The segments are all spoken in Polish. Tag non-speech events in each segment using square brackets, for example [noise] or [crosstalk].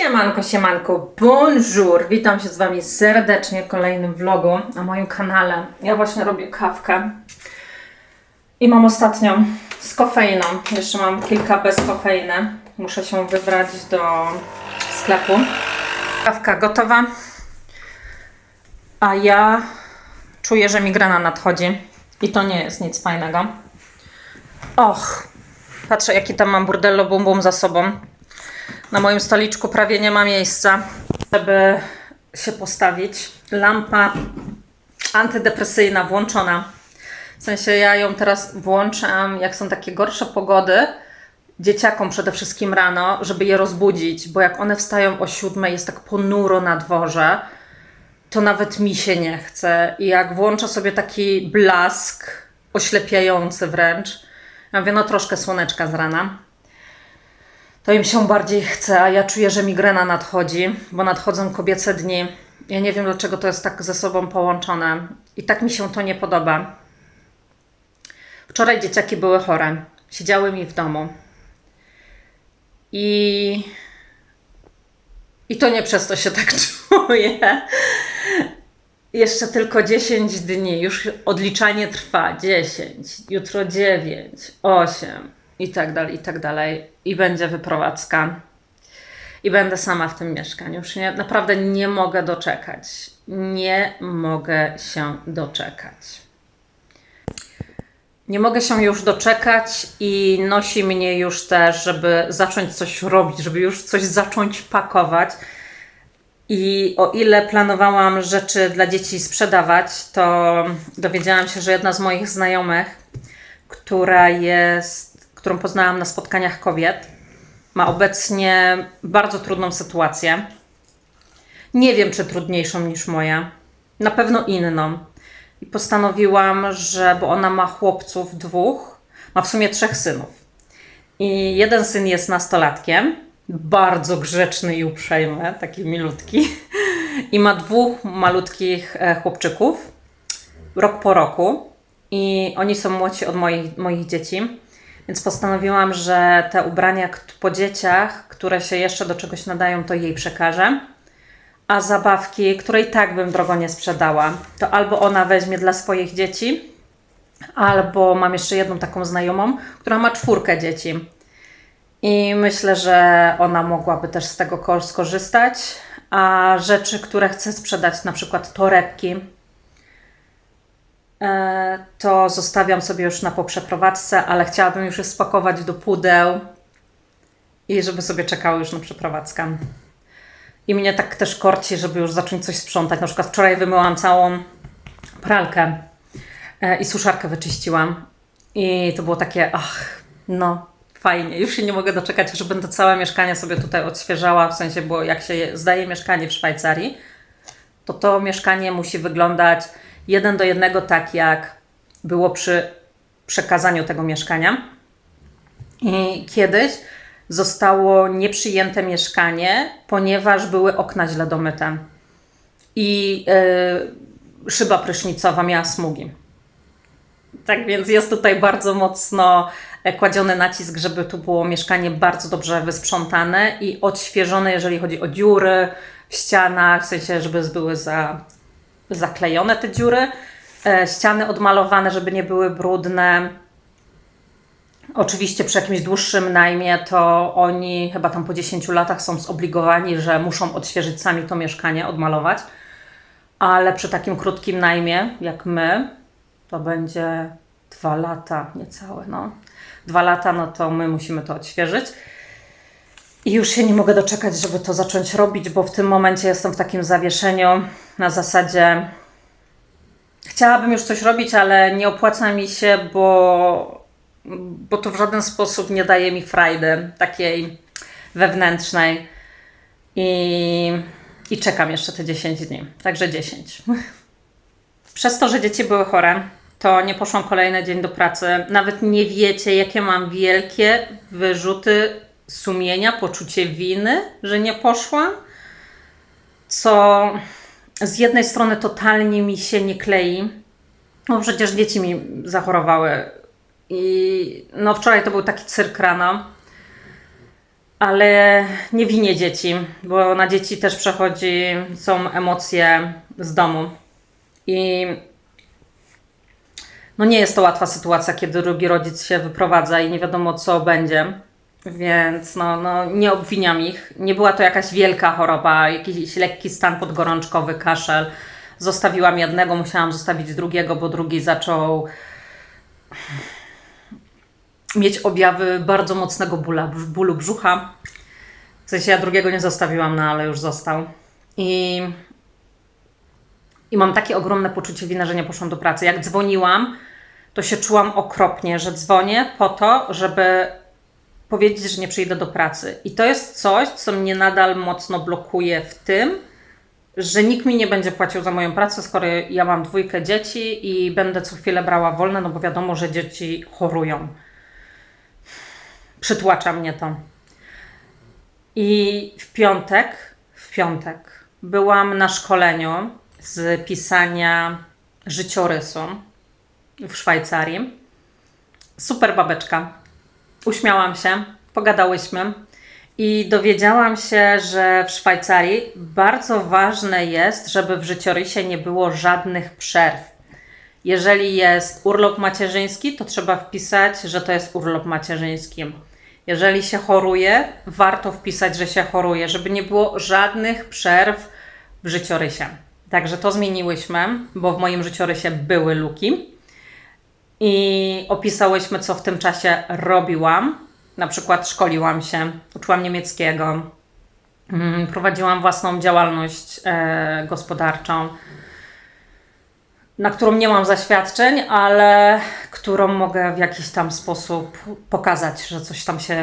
Siemanko, siemanko, bonjour! Witam się z Wami serdecznie w kolejnym vlogu na moim kanale. Ja właśnie robię kawkę i mam ostatnią z kofeiną. Jeszcze mam kilka bez kofeiny. Muszę się wybrać do sklepu. Kawka gotowa, a ja czuję, że migrena nadchodzi i to nie jest nic fajnego. Och, patrzę jaki tam mam burdello bum bum za sobą. Na moim stoliczku prawie nie ma miejsca, żeby się postawić. Lampa antydepresyjna włączona. W sensie ja ją teraz włączam, jak są takie gorsze pogody, dzieciakom przede wszystkim rano, żeby je rozbudzić, bo jak one wstają o siódmej, jest tak ponuro na dworze, to nawet mi się nie chce. I jak włączę sobie taki blask, oślepiający wręcz, ja mówię, no troszkę słoneczka z rana, to im się bardziej chce, a ja czuję, że migrena nadchodzi, bo nadchodzą kobiece dni. Ja nie wiem, dlaczego to jest tak ze sobą połączone. I tak mi się to nie podoba. Wczoraj dzieciaki były chore, siedziały mi w domu. I, i to nie przez to się tak [laughs] czuję. Jeszcze tylko 10 dni, już odliczanie trwa. 10, jutro 9, 8 i tak dalej, i tak dalej. I będzie wyprowadzka. I będę sama w tym mieszkaniu. Już nie, naprawdę nie mogę doczekać. Nie mogę się doczekać. Nie mogę się już doczekać i nosi mnie już też, żeby zacząć coś robić, żeby już coś zacząć pakować. I o ile planowałam rzeczy dla dzieci sprzedawać, to dowiedziałam się, że jedna z moich znajomych, która jest, którą poznałam na spotkaniach kobiet, ma obecnie bardzo trudną sytuację. Nie wiem, czy trudniejszą niż moja, na pewno inną. I postanowiłam, że, bo ona ma chłopców dwóch, ma w sumie trzech synów. I jeden syn jest nastolatkiem, bardzo grzeczny i uprzejmy, taki milutki. I ma dwóch malutkich e, chłopczyków, rok po roku. I oni są młodsi od moich, moich dzieci. Więc postanowiłam, że te ubrania po dzieciach, które się jeszcze do czegoś nadają, to jej przekażę. A zabawki, które i tak bym drogo nie sprzedała, to albo ona weźmie dla swoich dzieci, albo mam jeszcze jedną taką znajomą, która ma czwórkę dzieci. I myślę, że ona mogłaby też z tego ko- skorzystać. A rzeczy, które chcę sprzedać, na przykład torebki, to zostawiam sobie już na poprzeprowadzce, ale chciałabym już je spakować do pudeł i żeby sobie czekały już na przeprowadzkę. I mnie tak też korci, żeby już zacząć coś sprzątać. Na przykład wczoraj wymyłam całą pralkę e, i suszarkę wyczyściłam. I to było takie, ach, no fajnie. Już się nie mogę doczekać, że będę całe mieszkanie sobie tutaj odświeżała. W sensie, bo jak się je- zdaje mieszkanie w Szwajcarii, to to mieszkanie musi wyglądać jeden do jednego tak, jak było przy przekazaniu tego mieszkania. I kiedyś zostało nieprzyjęte mieszkanie, ponieważ były okna źle domyte. I yy, szyba prysznicowa miała smugi. Tak więc jest tutaj bardzo mocno e, kładziony nacisk, żeby tu było mieszkanie bardzo dobrze wysprzątane i odświeżone, jeżeli chodzi o dziury w ścianach, w sensie, żeby były za, zaklejone te dziury. E, ściany odmalowane, żeby nie były brudne. Oczywiście przy jakimś dłuższym najmie to oni chyba tam po 10 latach są zobligowani, że muszą odświeżyć sami to mieszkanie, odmalować. Ale przy takim krótkim najmie, jak my, to będzie dwa lata, niecałe, no. Dwa lata, no to my musimy to odświeżyć. I już się nie mogę doczekać, żeby to zacząć robić, bo w tym momencie jestem w takim zawieszeniu na zasadzie chciałabym już coś robić, ale nie opłaca mi się, bo, bo to w żaden sposób nie daje mi frajdy takiej wewnętrznej. I, I czekam jeszcze te 10 dni. Także 10. [laughs] Przez to, że dzieci były chore, to nie poszłam kolejny dzień do pracy. Nawet nie wiecie, jakie mam wielkie wyrzuty sumienia, poczucie winy, że nie poszłam. Co z jednej strony totalnie mi się nie klei. No przecież dzieci mi zachorowały. I no wczoraj to był taki cyrk rano. Ale nie winię dzieci, bo na dzieci też przechodzi, są emocje z domu. I no nie jest to łatwa sytuacja, kiedy drugi rodzic się wyprowadza i nie wiadomo co będzie. Więc no, no, nie obwiniam ich. Nie była to jakaś wielka choroba, jakiś lekki stan podgorączkowy, kaszel. Zostawiłam jednego, musiałam zostawić drugiego, bo drugi zaczął mieć objawy bardzo mocnego bóla, bólu brzucha. W sensie ja drugiego nie zostawiłam, no ale już został. I, I mam takie ogromne poczucie winy, że nie poszłam do pracy. Jak dzwoniłam, to się czułam okropnie, że dzwonię po to, żeby powiedzieć, że nie przyjdę do pracy. I to jest coś, co mnie nadal mocno blokuje w tym, że nikt mi nie będzie płacił za moją pracę, skoro ja mam dwójkę dzieci i będę co chwilę brała wolne, no bo wiadomo, że dzieci chorują. Przytłacza mnie to. I w piątek, w piątek byłam na szkoleniu z pisania życiorysu w Szwajcarii. Super babeczka. Uśmiałam się, pogadałyśmy i dowiedziałam się, że w Szwajcarii bardzo ważne jest, żeby w życiorysie nie było żadnych przerw. Jeżeli jest urlop macierzyński, to trzeba wpisać, że to jest urlop macierzyński. Jeżeli się choruje, warto wpisać, że się choruje, żeby nie było żadnych przerw w życiorysie. Także to zmieniłyśmy, bo w moim życiorysie były luki i opisałyśmy, co w tym czasie robiłam. Na przykład szkoliłam się, uczyłam niemieckiego, mm, prowadziłam własną działalność e, gospodarczą, na którą nie mam zaświadczeń, ale którą mogę w jakiś tam sposób pokazać, że coś tam się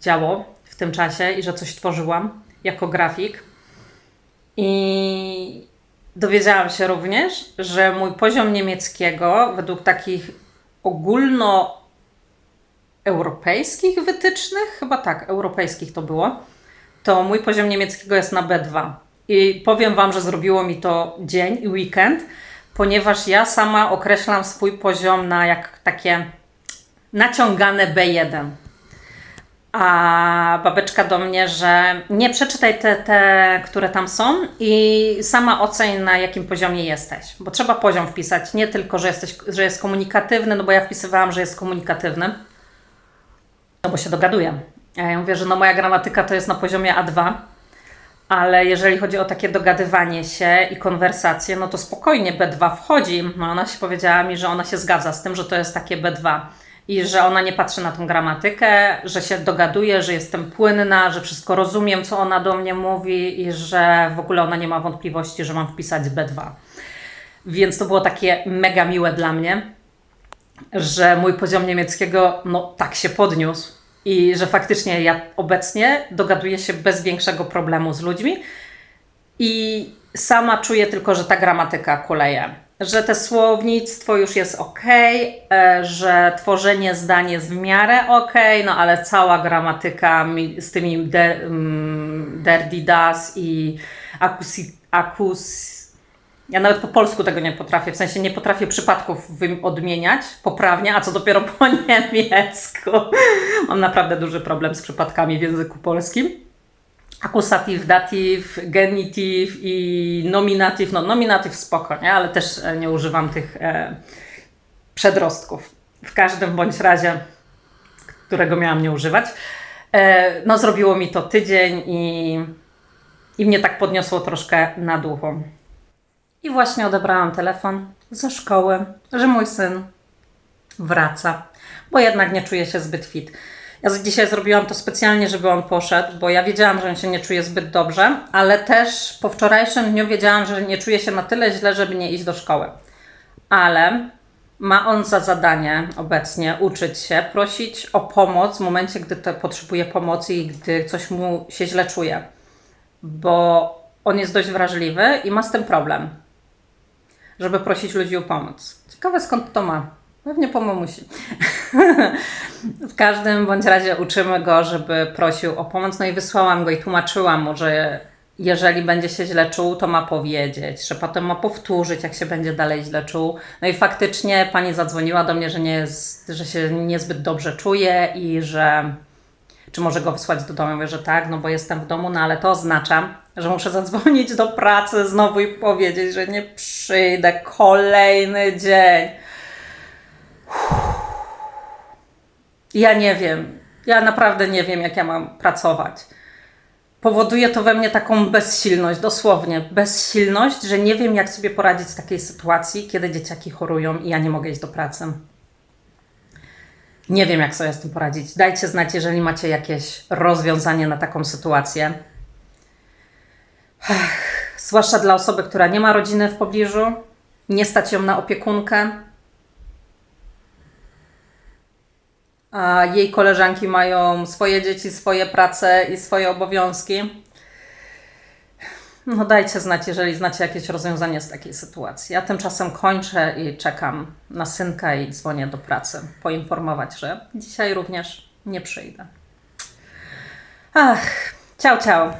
działo w tym czasie i że coś tworzyłam jako grafik. I dowiedziałam się również, że mój poziom niemieckiego, według takich ogólnoeuropejskich wytycznych, chyba tak, europejskich to było, to mój poziom niemieckiego jest na B2. I powiem Wam, że zrobiło mi to dzień i weekend, ponieważ ja sama określam swój poziom na jak takie naciągane B1. A babeczka do mnie, że nie przeczytaj te, te, które tam są i sama oceń na jakim poziomie jesteś. Bo trzeba poziom wpisać, nie tylko, że, jesteś, że jest komunikatywny, no bo ja wpisywałam, że jest komunikatywny, no bo się dogaduję. Ja mówię, że no moja gramatyka to jest na poziomie A2, ale jeżeli chodzi o takie dogadywanie się i konwersacje, no to spokojnie B2 wchodzi. No ona się powiedziała mi, że ona się zgadza z tym, że to jest takie B2 i że ona nie patrzy na tą gramatykę, że się dogaduje, że jestem płynna, że wszystko rozumiem, co ona do mnie mówi i że w ogóle ona nie ma wątpliwości, że mam wpisać B2. Więc to było takie mega miłe dla mnie, że mój poziom niemieckiego no tak się podniósł i że faktycznie ja obecnie dogaduję się bez większego problemu z ludźmi i sama czuję tylko, że ta gramatyka kuleje że te słownictwo już jest ok, że tworzenie zdań jest w miarę ok, no ale cała gramatyka z tymi der, um, derdidas i akusi, akus. Ja nawet po polsku tego nie potrafię, w sensie nie potrafię przypadków odmieniać poprawnie, a co dopiero po [laughs] niemiecku. Mam naprawdę duży problem z przypadkami w języku polskim akusatyw, datyw, genityw i nominatyw. No nominatyw spoko, nie? ale też e, nie używam tych e, przedrostków. W każdym bądź razie, którego miałam nie używać. E, no zrobiło mi to tydzień i, i mnie tak podniosło troszkę na duchu. I właśnie odebrałam telefon ze szkoły, że mój syn wraca, bo jednak nie czuje się zbyt fit. Ja dzisiaj zrobiłam to specjalnie, żeby on poszedł, bo ja wiedziałam, że on się nie czuje zbyt dobrze, ale też po wczorajszym dniu wiedziałam, że nie czuje się na tyle źle, żeby nie iść do szkoły. Ale ma on za zadanie obecnie uczyć się, prosić o pomoc w momencie, gdy potrzebuje pomocy i gdy coś mu się źle czuje. Bo on jest dość wrażliwy i ma z tym problem, żeby prosić ludzi o pomoc. Ciekawe skąd to ma. Pewnie po mamusi. [laughs] w każdym bądź razie uczymy go, żeby prosił o pomoc. No i wysłałam go i tłumaczyłam mu, że jeżeli będzie się źle czuł, to ma powiedzieć, że potem ma powtórzyć, jak się będzie dalej źle czuł. No i faktycznie pani zadzwoniła do mnie, że, nie jest, że się niezbyt dobrze czuje i że czy może go wysłać do domu. Mówię, że tak, no bo jestem w domu, no ale to oznacza, że muszę zadzwonić do pracy znowu i powiedzieć, że nie przyjdę kolejny dzień. Ja nie wiem. Ja naprawdę nie wiem, jak ja mam pracować. Powoduje to we mnie taką bezsilność, dosłownie bezsilność, że nie wiem, jak sobie poradzić z takiej sytuacji, kiedy dzieciaki chorują i ja nie mogę iść do pracy. Nie wiem, jak sobie z tym poradzić. Dajcie znać, jeżeli macie jakieś rozwiązanie na taką sytuację. Ech, zwłaszcza dla osoby, która nie ma rodziny w pobliżu, nie stać ją na opiekunkę, a jej koleżanki mają swoje dzieci, swoje prace i swoje obowiązki. No dajcie znać, jeżeli znacie jakieś rozwiązanie z takiej sytuacji. Ja tymczasem kończę i czekam na synka i dzwonię do pracy, poinformować, że dzisiaj również nie przyjdę. Ach, ciao, ciao.